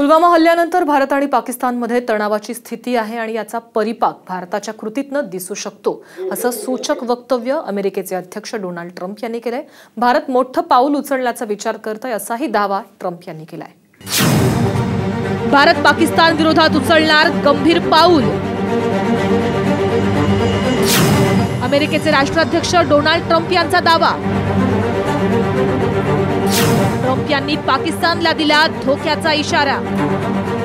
पुलवामा हल्ल्यानंतर भारत आणि पाकिस्तानमध्ये तणावाची स्थिती आहे आणि याचा परिपाक भारताच्या कृतीतनं दिसू शकतो असं सूचक वक्तव्य अमेरिकेचे अध्यक्ष डोनाल्ड ट्रम्प यांनी केलंय. भारत मोठं पाऊल उचलण्याचा विचार करतोय असाही दावा ट्रम्प यांनी केलाय. भारत पाकिस्तान विरोधात उचलणार गंभीर पाऊल. अमेरिकेचे राष्ट्राध्यक्ष डोनाल्ड ट्रम्प यांचा दावा. ट्रम्प यांनी पाकिस्तानला दिला धोक्याचा इशारा.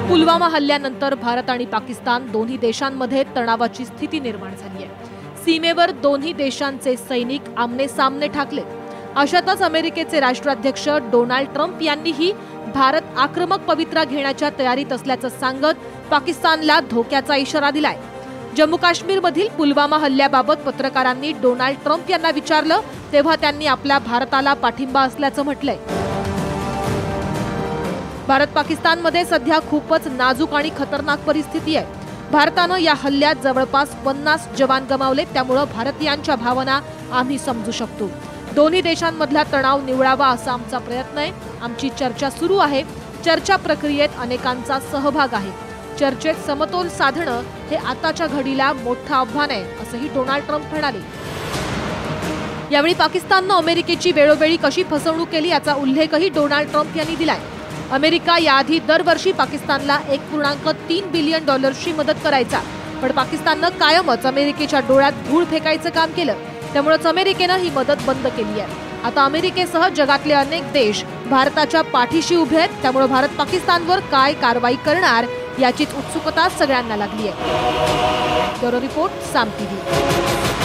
पुलवामा हल्ल्यानंतर भारत आणि पाकिस्तान दोन्ही देशांमध्ये तणावाची स्थिती निर्माण झाली आहे. सीमेवर दोन्ही देशांचे सैनिक आमने सामने ठाकले. अशातच अमेरिकेचे राष्ट्राध्यक्ष डोनाल्ड ट्रम्प यांनीही भारत आक्रमक पवित्रा घेण्याच्या तयारीत असल्याचं सांगत पाकिस्तानला धोक्याचा इशारा दिलाय. जम्मू काश्मीरमधील पुलवामा हल्ल्याबाबत पत्रकारांनी डोनाल्ड ट्रम्प यांना विचारलं तेव्हा त्यांनी आपल्या भारताला पाठिंबा असल्याचं म्हटलंय. भारत पाकिस्तानमध्ये सध्या खूपच नाजूक आणि खतरनाक परिस्थिती आहे. भारतानं या हल्ल्यात जवळपास पन्नास जवान गमावले त्यामुळं भारतीयांच्या भावना आम्ही समजू शकतो. दोन्ही देशांमधला तणाव निवळावा असा आमचा प्रयत्न आहे. आमची चर्चा सुरू आहे. चर्चा प्रक्रियेत अनेकांचा सहभाग आहे. चर्चेत समतोल साधणं हे आताच्या घडीला मोठं आव्हान आहे असंही डोनाल्ड ट्रम्प म्हणाले. यावेळी पाकिस्ताननं अमेरिकेची वेळोवेळी कशी फसवणूक केली याचा उल्लेखही डोनाल्ड ट्रम्प यांनी दिलाय. अमेरिका याआधी दरवर्षी पाकिस्तानला एक पूर्णांक तीन बिलियन डॉलर्सची मदत करायचा. पण पाकिस्ताननं कायमच अमेरिकेच्या डोळ्यात धूळ फेकायचं काम केलं. त्यामुळेच अमेरिकेनं ही मदत बंद केली आहे. आता अमेरिकेसह जगातले अनेक देश भारताच्या पाठीशी उभे आहेत. त्यामुळे भारत पाकिस्तानवर काय कारवाई करणार याचीच उत्सुकता सगळ्यांना लागली आहे. ब्युरो रिपोर्ट साम टीव्ही